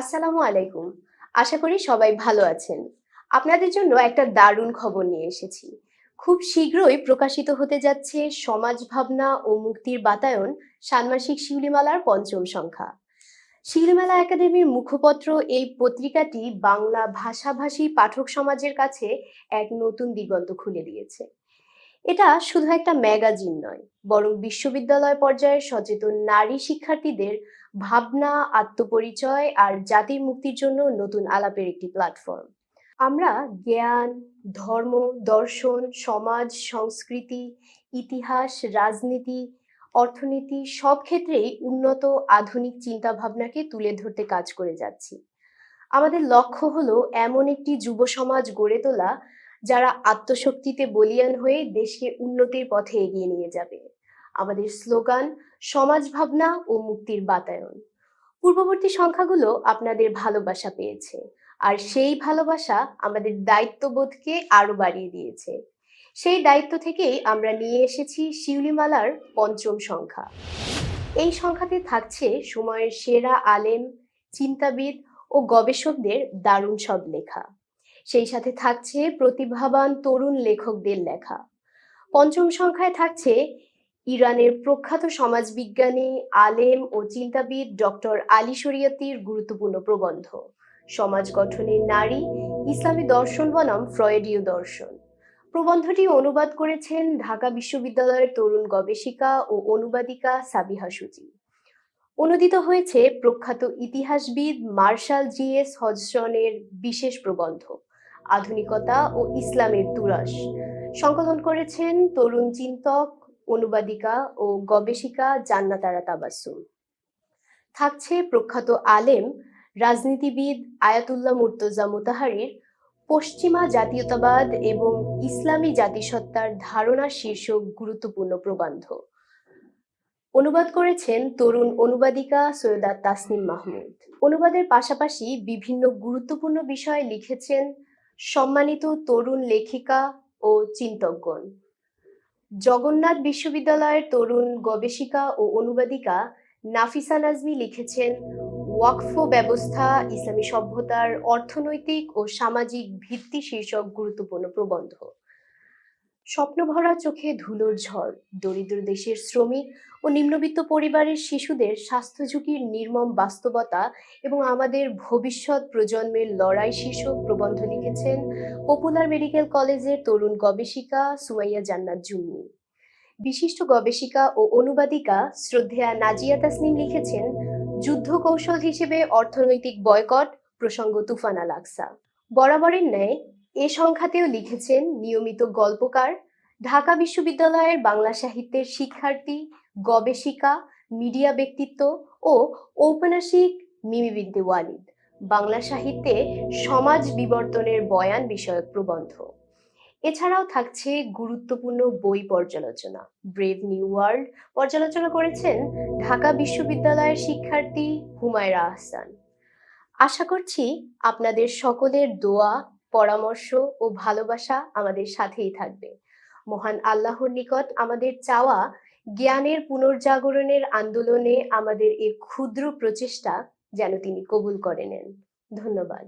আসসালামু আলাইকুম। আশা করি সবাই ভালো আছেন। আপনাদের জন্য একটা দারুণ খবর নিয়ে এসেছি। খুব শীঘ্রই প্রকাশিত হতে যাচ্ছে সমাজ ভাবনা ও মুক্তির বাতায়ন ষান্মাসিক শিউলিমালার পঞ্চম সংখ্যা। শিউলিমালা একাডেমির মুখপত্র এই পত্রিকাটি বাংলা ভাষাভাষী পাঠক সমাজের কাছে এক নতুন দিগন্ত খুলে দিয়েছে। এটা শুধু একটা ম্যাগাজিন নয়, বরং বিশ্ববিদ্যালয় পর্যায়ে সচেতন নারী শিক্ষার্থীদের ভাবনা, আত্মপরিচয় আর জাতির মুক্তির জন্য নতুন আলাপের একটি প্ল্যাটফর্ম আমরা জ্ঞান, ধর্ম, দর্শন, সমাজ, সংস্কৃতি, ইতিহাস, রাজনীতি, অর্থনীতি সব ক্ষেত্রেই উন্নত আধুনিক চিন্তা ভাবনাকে তুলে ধরতে কাজ করে যাচ্ছি। আমাদের লক্ষ্য হলো এমন একটি যুব সমাজ গড়ে তোলা, যারা আত্মশক্তিতে বলিয়ান হয়ে দেশকে উন্নতির পথে এগিয়ে নিয়ে যাবে। আমাদের স্লোগান সমাজ ভাবনা ও মুক্তির বাতায়ন। পূর্ববর্তী সংখ্যাগুলো আপনাদের ভালোবাসা পেয়েছে, আর সেই ভালোবাসা আমাদের দায়িত্ববোধকে আরও বাড়িয়ে দিয়েছে। সেই দায়িত্ব থেকেই আমরা নিয়ে এসেছি শিউলিমালার পঞ্চম সংখ্যা। এই সংখ্যাতে থাকছে সময়ের সেরা আলেম, চিন্তাবিদ ও গবেষকদের দারুণ সব লেখা। সেই সাথে থাকছে প্রতিভাবান তরুণ লেখকদের লেখা। পঞ্চম সংখ্যায় থাকছে ইরানের প্রখ্যাত সমাজবিজ্ঞানী, আলেম ও চিন্তাবিদ ডক্টর আলী শরিয়তির গুরুত্বপূর্ণ প্রবন্ধ। সমাজ গঠনে নারী, ইসলামী দর্শন বনাম ফ্রয়েডীয় দর্শন। প্রবন্ধটি অনুবাদ করেছেন ঢাকা বিশ্ববিদ্যালয়ের তরুণ গবেষিকা ও অনুবাদিকা সাবিহা সুজি। অনুদিত হয়েছে প্রখ্যাত ইতিহাসবিদ মার্শাল জি এস হজসনের বিশেষ প্রবন্ধ, আধুনিকতা ও ইসলামের তুরাস। সংকলন করেছেন তরুণ চিন্তক অনুবাদিকা ও গবেষিকা জান্নাতারা তাবাসুম থাকছে প্রখ্যাত আলেম, রাজনীতিবিদ আয়াতুল্লাহ মুর্তজা মোতাহারির পশ্চিমা জাতীয়তাবাদ এবং ইসলামী জাতিসত্তার ধারণা শীর্ষক গুরুত্বপূর্ণ প্রবন্ধ। অনুবাদ করেছেন তরুণ অনুবাদিকা সৈয়দা তাসনিম মাহমুদ। অনুবাদের পাশাপাশি বিভিন্ন গুরুত্বপূর্ণ বিষয়ে লিখেছেন সম্মানিত তরুণ লেখিকা ও চিন্তকগণ। জগন্নাথ বিশ্ববিদ্যালয়ের তরুণ গবেষিকা ও অনুবাদিকা নাফিসা নাজমি লিখেছেন, ওয়াকফ ব্যবস্থা, ইসলামী সভ্যতার অর্থনৈতিক ও সামাজিক ভিত্তি শীর্ষক গুরুত্বপূর্ণ প্রবন্ধ। স্বপ্নভরা চোখে ধুলোর ঝড়, দরিদ্র দেশের শ্রমিক ও নিম্নবিত্ত পরিবারের শিশুদের স্বাস্থ্য ঝুঁকির নির্মম বাস্তবতা এবং আমাদের ভবিষ্যৎ প্রজন্মের লড়াই শীর্ষক প্রবন্ধ লিখেছেন পপুলার মেডিকেল কলেজের তরুণ গবেষিকা সুমাইয়া জান্নাত জুম্মি বিশিষ্ট গবেষিকা ও অনুবাদিকা শ্রদ্ধেয়া নাজিয়া তাসনিম লিখেছেন যুদ্ধ কৌশল হিসেবে অর্থনৈতিক বয়কট, প্রসঙ্গ তুফানা লাক্সা বরাবরের ন্যায় এ সংখ্যাতেও লিখেছেন নিয়মিত গল্পকার, ঢাকা বিশ্ববিদ্যালয়ের বাংলা সাহিত্যের শিক্ষার্থী, গবেষিকা, মিডিয়া ব্যক্তিত্ব ও ঔপন্যাসিক মিমি ওয়ালিদ। বাংলা সাহিত্যে সমাজ বিবর্তনের বয়ান বিষয়ক প্রবন্ধ। এছাড়াও থাকছে গুরুত্বপূর্ণ বই পর্যালোচনা। ব্রেভ নিউ ওয়ার্ল্ড পর্যালোচনা করেছেন ঢাকা বিশ্ববিদ্যালয়ের শিক্ষার্থী হুমায়রা আহসান। আশা করছি আপনাদের সকলের দোয়া পরামর্শ ও ভালোবাসা আমাদের সাথেই থাকবে। মহান আল্লাহর নিকট আমাদের চাওয়া, জ্ঞানের পুনর্জাগরণের আন্দোলনে আমাদের এই ক্ষুদ্র প্রচেষ্টা যেন তিনি কবুল করে নেন। ধন্যবাদ।